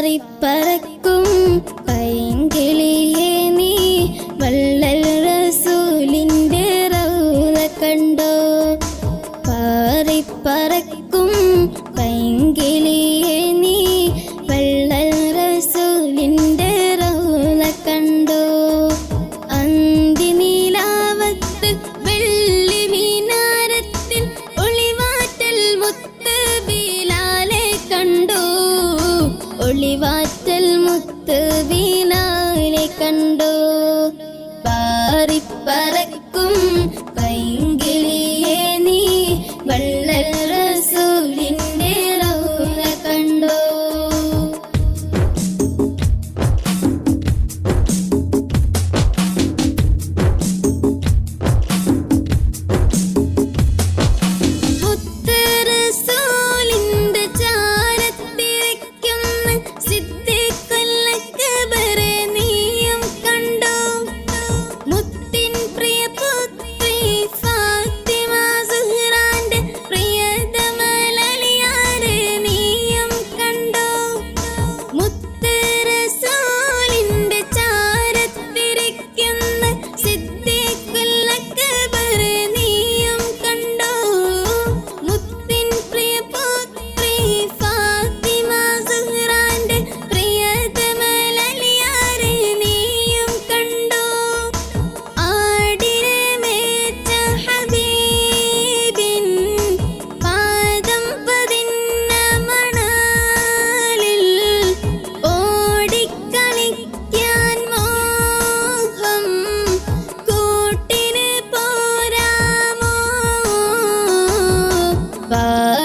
പാറിപ്പറക്കും പത്ത് വീണാനെ കണ്ടോ. പാറിപ്പറക്കും കൈ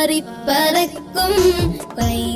പാറിപ്പറക്കും പൈങ്കിളിയെ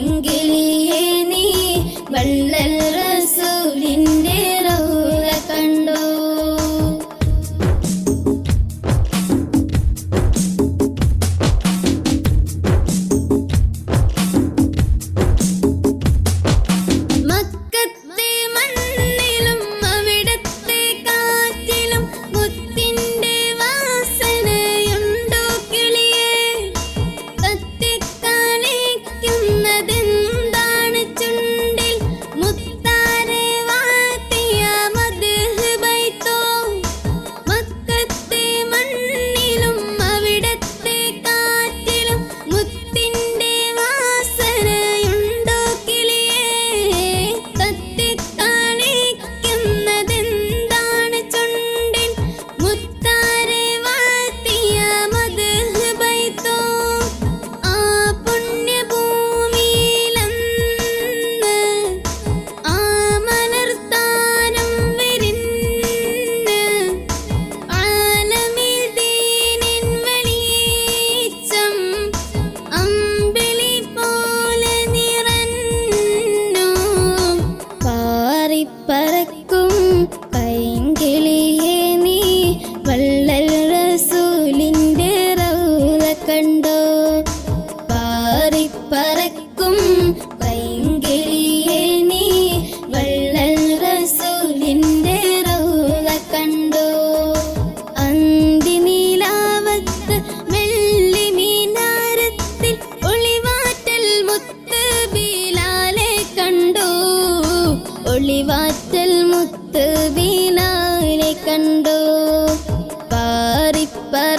കണ്ടു. പാറിപ്പറക്കും